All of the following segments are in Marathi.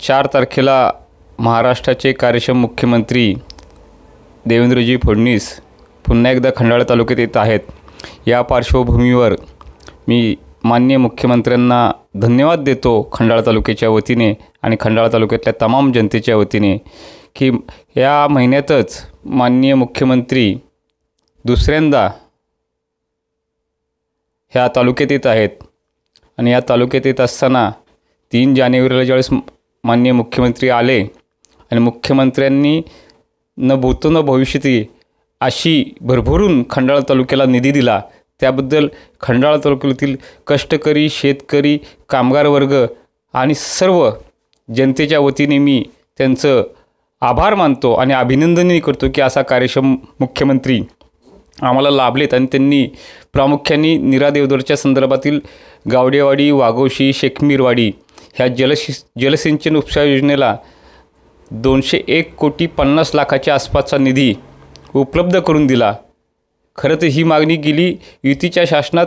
चार तारखेला महाराष्ट्राचे कार्यक्षम मुख्यमंत्री देवेंद्रजी फडणवीस पुन्हा एकदा खंडाळा तालुक्यात येत आहेत. या पार्श्वभूमीवर मी माननीय मुख्यमंत्र्यांना धन्यवाद देतो खंडाळा तालुक्याच्या वतीने आणि खंडाळा तालुक्यातल्या तमाम जनतेच्या वतीने की या महिन्यातच माननीय मुख्यमंत्री दुसऱ्यांदा ह्या तालुक्यात येत आहेत. आणि या तालुक्यात येत असताना तीन जानेवारीला ज्यावेळेस माननीय मुख्यमंत्री आले आणि मुख्यमंत्र्यांनी न भूतो न भविष्यती अशी भरभरून खंडाळा तालुक्याला निधी दिला. त्याबद्दल खंडाळा तालुक्यातील कष्टकरी शेतकरी कामगार वर्ग आणि सर्व जनतेच्या वतीने मी त्यांचं आभार मानतो आणि अभिनंदनही करतो की असा कार्यक्षम मुख्यमंत्री आम्हाला लाभलेत आणि त्यांनी प्रामुख्याने नीरा देवदरच्या संदर्भातील गावडेवाडी वाघोशी शेखमीरवाडी ह्या जलशि जलसिंचन उपसा योजनेला दोनशे एक कोटी पन्नास लाखाच्या आसपासचा निधी उपलब्ध करून दिला. खरं तर ही मागणी गेली युतीच्या शासनात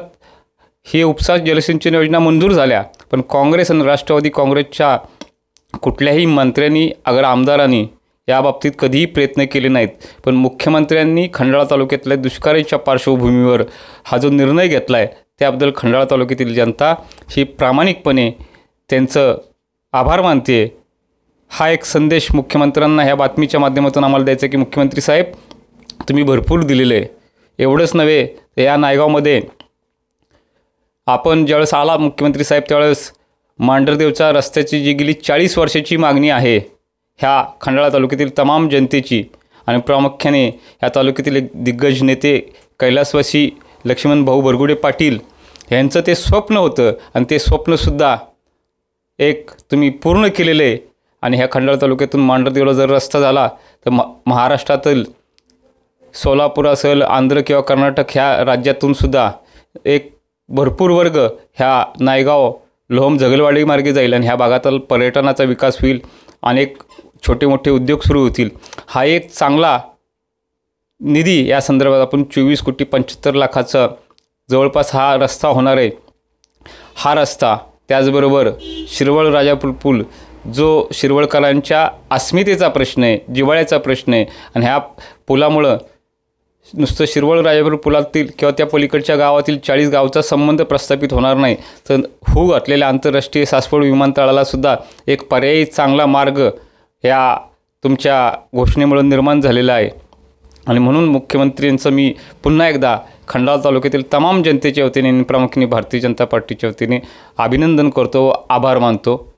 हे उपसा जलसिंचन योजना मंजूर झाल्या पण काँग्रेस आणि राष्ट्रवादी काँग्रेसच्या कुठल्याही मंत्र्यांनी अगर आमदारांनी याबाबतीत कधीही प्रयत्न केले नाहीत. पण मुख्यमंत्र्यांनी खंडाळा तालुक्यातल्या दुष्काळीच्या पार्श्वभूमीवर हा जो निर्णय घेतला आहे त्याबद्दल खंडाळा तालुक्यातील जनता ही प्रामाणिकपणे त्यांचं आभार मानते. हा एक संदेश मुख्यमंत्र्यांना ह्या बातमीच्या माध्यमातून आम्हाला द्यायचा आहे की मुख्यमंत्री साहेब तुम्ही भरपूर दिलेलं आहे. एवढंच नव्हे तर या नायगावमध्ये आपण ज्यावेळेस आला मुख्यमंत्री साहेब त्यावेळेस मांढरदेवच्या रस्त्याची जी गेली चाळीस वर्षाची मागणी आहे ह्या खंडाळा तालुक्यातील तमाम जनतेची आणि प्रामुख्याने ह्या तालुक्यातील एक दिग्गज नेते कैलासवासी लक्ष्मण भाऊ बरगुडे पाटील यांचं ते स्वप्न होतं आणि ते स्वप्नसुद्धा एक तुम्ही पूर्ण केलेलं आहे आणि ह्या खंडाळा तालुक्यातून मांढरदेवला जर रस्ता झाला तर म महाराष्ट्रातील सोलापूर असेल आंध्र किंवा कर्नाटक ह्या राज्यातून सुद्धा एक भरपूर वर्ग ह्या नायगाव लोहम झगलवाडी मार्गे जाईल आणि ह्या भागातील पर्यटनाचा विकास होईल अनेक छोटे मोठे उद्योग सुरू होतील. हा एक चांगला निधी या संदर्भात आपण चोवीस कोटी पंच्याहत्तर लाखाचा जवळपास हा रस्ता होणार आहे. हा रस्ता त्याचबरोबर शिरवळ राजापूर पूल जो शिरवळकरांच्या अस्मितेचा प्रश्न आहे जिव्हाळ्याचा प्रश्न आहे आणि ह्या पुलामुळं नुसतं शिरवळ राजापूर पुलातील किंवा त्या पलीकडच्या गावातील चाळीस गावचा संबंध प्रस्थापित होणार नाही. तर हू घातलेल्या आंतरराष्ट्रीय सासवड विमानतळाला सुद्धा एक पर्यायी चांगला मार्ग या तुमच्या घोषणेमुळे निर्माण झालेला आहे. आणि म्हणून मुख्यमंत्र्यांचं मी पुन्हा एकदा खंडाळा तालुक्यातील तमाम जनतेच्या वतीने आणि प्रामुख्याने भारतीय जनता पार्टीच्या वतीने अभिनंदन करतो व आभार मानतो.